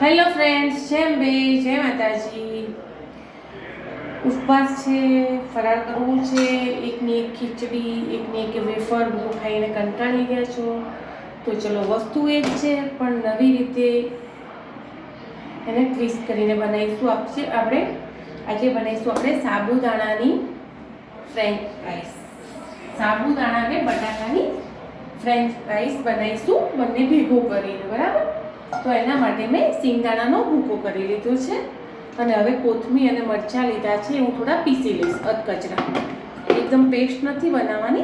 Hello friends જેમ બે જય માતાજી. ઉપવાસ છે ફરાર કરવું છે, એકની એક ખીચડી, એકની એક વેફર બધું ખાઈને કંટાળી ગયા છો. તો ચલો, વસ્તુ એ જ છે, પણ નવી રીતે એને ટ્વિસ્ટ કરીને બનાવીશું. આપશે આપણે, આજે બનાવીશું આપણે સાબુદાણાની ફ્રેન્ચ ફ્રાઈસ સાબુદાણા અને બટાકાની ફ્રેન્ચ ફ્રાઈસ બનાવીશું, બંને ભેગું કરીને, બરાબર? તો એના માટે મેં સિંગદાણાનો ભૂકો કરી લીધો છે. અને હવે કોથમીર અને મરચાં લીધા છે, હું થોડા પીસી લઈશ, અધકચરા. એકદમ પેસ્ટ નથી બનાવવાની.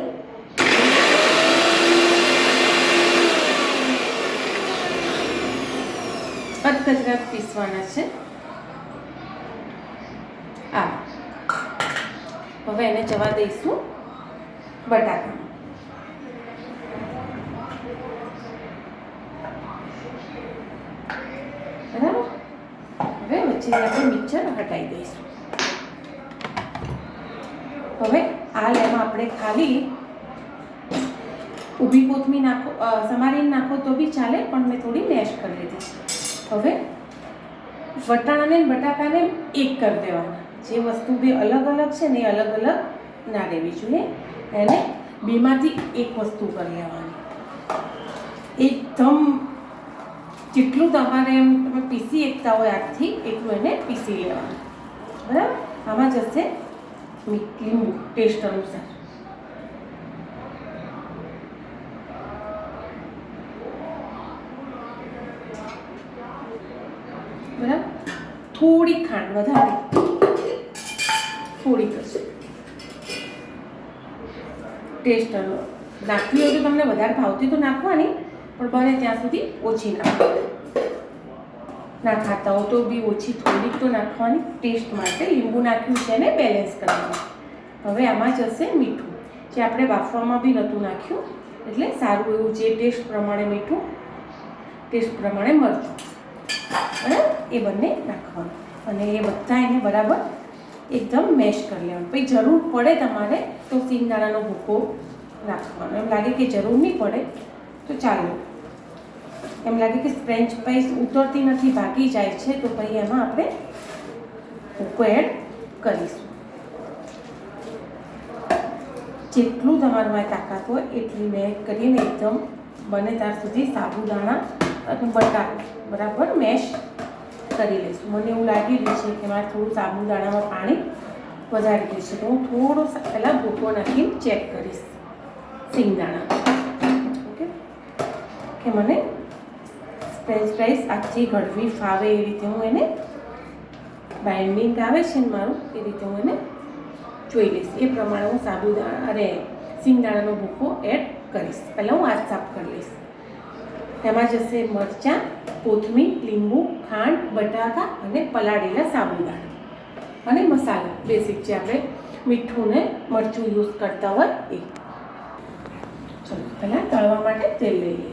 અધકચરા પીસવાના છે. આ હવે એને જવા દઈશું. બટાકા બરાબર વચ્ચે આપણે મિક્સર હટાવી દઈશું. હવે આ લેમાં આપણે ખાલી ઊભી કોથમી નાખો સમારીને નાખો તો બી ચાલે, પણ મેં થોડી મેશ કરી લીધી હવે વટાણાને બટાકાને એક કરી દેવાના. જે વસ્તુ બે અલગ અલગ છે ને એ અલગ અલગ ના રહેવી જોઈએ. એને બેમાંથી એક વસ્તુ કરી લેવાની. એકદમ જેટલું તમારે એમ તમે પીસી એકતા હોય હાથથી એટલું એને પીસી લેવાનું. બરાબર? આમાં જશે લીંબુ ટેસ્ટ અનુસાર. બરાબર? થોડીક ખાંડ વધારે. થોડીક જ. ટેસ્ટ નાખવી હોય તો તમને વધારે ભાવતી તો નાખવાની. પણ બને ત્યાં સુધી ઓછી નાખવાની ના ખાતા હો તો બી ઓછી થોડીક તો નાખવાની ટેસ્ટ માટે લીંબુ નાખ્યું છે ને બેલેન્સ કરવાનું. હવે આમાં જશે મીઠું. જે આપણે બાફવામાં બી નહોતું નાખ્યું, એટલે સારું એવું જે ટેસ્ટ પ્રમાણે મીઠું, ટેસ્ટ પ્રમાણે મરચું. બરાબર એ બંને નાખવાનું. અને એ બધા એને બરાબર એકદમ મેશ કરી લેવાનું. પછી જરૂર પડે તમારે તો સિંગદાણાનો ભૂકો રાખવાનો એમ લાગે કે જરૂર નહીં પડે, તો ચાલો. એમ લાગે કે ફ્રેન્ચ ફ્રાઈસ ઉતરતી નથી, ભાગી જાય છે, તો પછી એમાં આપણે ભૂકો એડ કરીશું. જેટલું તમારામાં તાકાત હોય, એટલી મેં કરીને એકદમ બને ત્યાં સુધી સાબુદાણા અને બટાકા, બરાબર મેશ કરી લઈશું. મને એવું લાગી રહ્યું છે કે મારે થોડું સાબુદાણામાં પાણી વધારી ગયું છે, તો હું થોડો પહેલાં ભૂકો નાખીને ચેક કરીશ સિંગદાણા. ઓકે કે મને ફ્રેન્ચ ફ્રાઈસ આખી ઘડવી ફાવે એ રીતે હું એને બાઇન્ડિંગ આવે છે ને મારું, એ રીતે હું એને જોઈ લઈશ. એ પ્રમાણે હું સાબુદાણા અરે સિંગદાણાનો ભૂકો એડ કરીશ. પહેલાં હું હાથ સાફ કરી લઈશ. તેમાં જશે મરચાં, કોથમીર, લીંબુ, ખાંડ, બટાકા અને પલાળેલા સાબુદાણા. અને મસાલા બેસિક જે આપણે મીઠું ને મરચું યુઝ કરતા હોય એ. ચલો, પહેલાં તળવા માટે તેલ લઈ લઈશું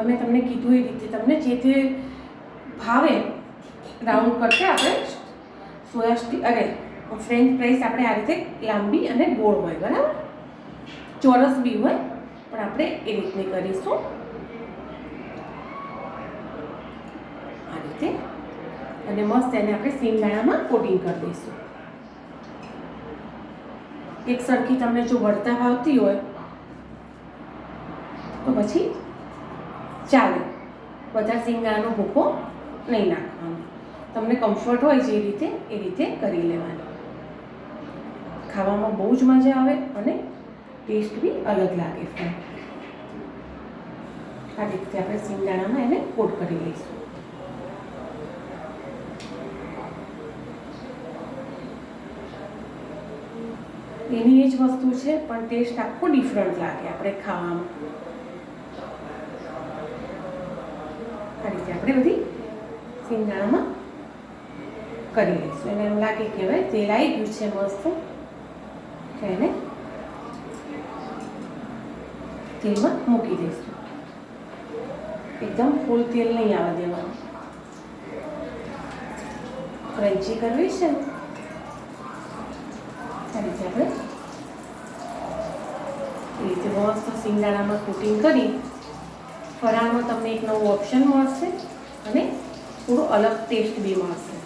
હવે મેં તમને કીધું એ રીતે. તમને જે તે ભાવે રાઉન્ડ કરશે આપણે સોયા સ્ટી અરે, ફ્રેન્ચ ફ્રાઈસ આપણે આ રીતે લાંબી અને ગોળ હોય, બરાબર? ચોરસ બી હોય, પણ આપણે એ રીતની કરીશું. આ રીતે. અને મસ્ત એને આપણે સિંગદાણામાં કોટિંગ કરી દઈશું. એક સરખી તમને જો વળતા ભાવતી હોય, તો પછી બધા સિંગદાણાનો ભૂકો નહીં નાખવાનો. તમને કમ્ફર્ટ હોય જે રીતે, એ રીતે કરી લેવાનું. ખાવામાં બહુ જ મજા આવે અને ટેસ્ટ બી અલગ લાગે ફ્રેન્ડ. આ રીતે આપણે સિંગદાણામાં એને કોટ કરી લઈશું. એની એ જ વસ્તુ છે, પણ ટેસ્ટ આખો ડિફરન્ટ લાગે. આપણે ખાવામાં આ રીતે આપણે બધી સિંગદાણામાં કરી લઈશું. એને એમ લાગે કે હવે તેલ આવી ગયું છે મસ્ત એને તેલમાં મૂકી દઈશું. એકદમ ફૂલ તેલ નહીં આવવા દેવાનું. ક્રન્ચી કરવી છે? આ રીતે આપણે એ રીતે મસ્ત સિંગદાણામાં કોટિંગ કરી ફરાળમાં તમને એક નવું ઓપ્શન મળશે અને થોડો અલગ ટેસ્ટ બી મળશે.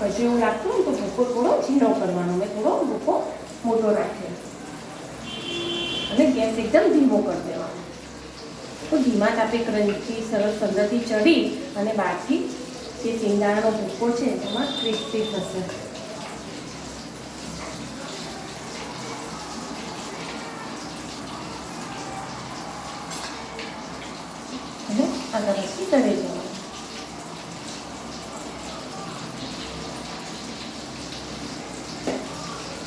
પછી એવું લાગતું ને તો ભૂકો થોડો ઝીણો કરવાનો. મેં થોડો ભૂકો મોટો રાખ્યો. અને ગેસ એકદમ ધીમો કરી દેવાનો. તો ધીમા તાપે ક્રંચી, સરસ અંદરથી ચડી અને બહારથી જે સિંગદાણાનો ભૂકો છે એમાં ક્રિસ્પી થશે અને આગળ પછી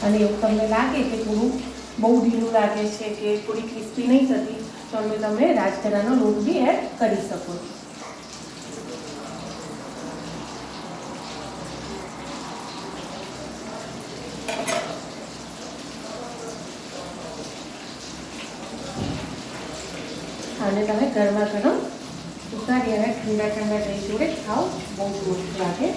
અને એવું તમને લાગે કે થોડું બહુ ઢીલું લાગે છે કે થોડી ક્રિસ્પી નહીં થતી, તો અમે તમે રાજગરાનો લોટ બી એડ કરી શકો છો. અને તમે ગરમા ગરમ ઉતારી અને ઠંડા ઠંડા દહીં જોડે ખાઓ બહુ જ લાગે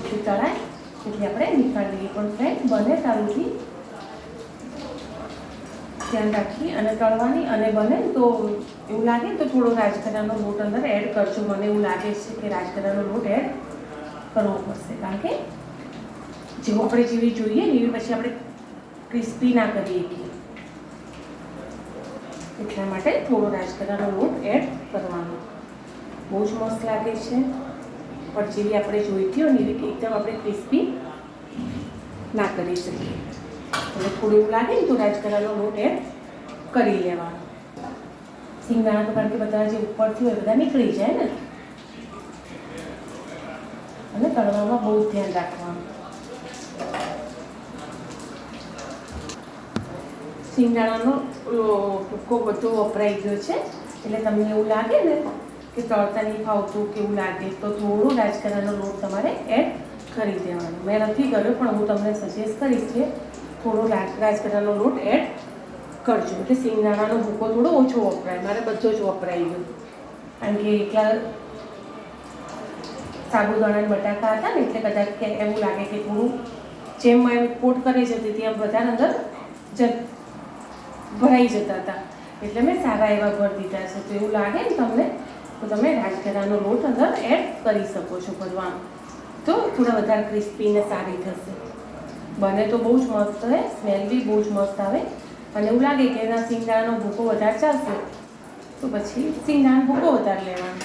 જેટલી તળાય એટલી આપણે ફ્રેન્ડ બને સારુંથી ધ્યાન રાખી અને તળવાની અને બને તો એવું લાગે તો થોડો રાજગરાનો લોટ અંદર એડ કરજો. મને એવું લાગે છે કે રાજગરાનો લોટ એડ કરવો પડશે. કારણ કે જેવું આપણે જેવી જોઈએ ને એવી પછી આપણે ક્રિસ્પી ના કરીએ કે એટલા માટે થોડો રાજગરાનો લોટ એડ કરવાનો. બહુ જ મસ્ત લાગે છે. પણ જેવી આપણે જોઈતી હોય ને એવી એકદમ આપણે ક્રિસ્પી ના કરી શકીએ. એટલે થોડું એવું લાગે ને તો રાજગરાનો લોટ એડ કરી લેવાનો. સિંગદાણા તો કારણ કે બધા જે ઉપરથી હોય બધા નીકળી જાય ને. અને તળવામાં બહુ ધ્યાન રાખવાનું. સિંગદાણાનો ટૂંકો બધો વપરાઈ ગયો છે. એટલે તમને એવું લાગે ને કે તળતા નહીં ફાવતું કેવું લાગે, તો થોડું રાજગરાનો લોટ તમારે એડ કરી દેવાનો. મેં નથી કર્યો, પણ હું તમને સજેસ્ટ કરીશ કે થોડો રાજ રાજગરાનો લોટ એડ કરજો. એટલે સિંગદાણાનો ભૂકો થોડો ઓછો વપરાય. મારે બધો જ વપરાઈ ગયો. કારણ કે એકલા સાબુદાણા બટાકા હતા ને, એટલે કદાચ એવું લાગે કે થોડું જેમ એમ કોટ કરી જતી હતી, એમ બધા અંદર જ ભરાઈ જતા હતા. એટલે મેં સારા એવા ભર દીધા છે. તો એવું લાગે ને તમને, તો તમે રાજગરાનો લોટ અંદર એડ કરી શકો છો ભરવાનું. તો થોડા વધારે ક્રિસ્પી સારી થશે. બને તો બહુ જ મસ્ત હોય સ્મેલ બી બહુ જ મસ્ત આવે. અને એવું લાગે કે એના સિંગદાણાનો ભૂકો વધારે ચાલશે. તો પછી સિંગદાણાનો ભૂકો વધારે લેવાનો.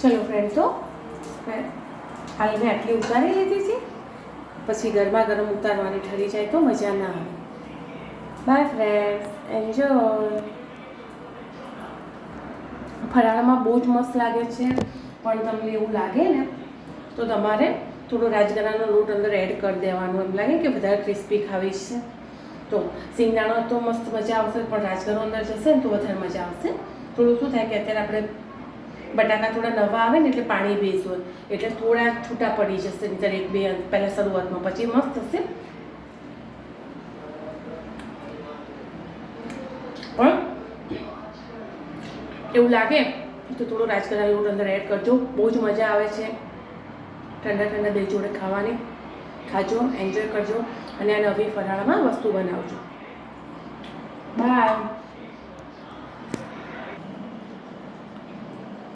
ચલો ફ્રેન્ડ તો હાલ મેં આટલી ઉતારી લીધી છે. પછી ગરમા ગરમ ઉતારવાની ઠરી જાય તો મજા ના આવે. બાય ફ્રેન્ડ એન્જોય ફરાળમાં બહુ જ મસ્ત લાગે છે, પણ તમને એવું લાગે ને, તો તમારે થોડો રાજગરાનો લોટ અંદર એડ કરી દેવાનો. એમ લાગે કે વધારે ક્રિસ્પી ખાવી છે. તો સિંગદાણો તો મસ્ત મજા આવશે, પણ રાજગરો અંદર જશે ને તો વધારે મજા આવશે. થોડું શું થાય કે અત્યારે આપણે બટાકા થોડા નવા આવે ને એટલે પાણી ભેજ હોય, એટલે થોડા છૂટા પડી જશે. નહીં એક બે પહેલાં શરૂઆતમાં, પછી મસ્ત થશે પણ એવું લાગે તો થોડો રાજગરા લોટ અંદર એડ કરજો. બહુ જ મજા આવે છે. ઠંડા ઠંડા દહીં જોડે ખાવાની. ખાજો એન્જોય કરજો અને આ નવી ફરાળામાં વસ્તુ બનાવજો. બાય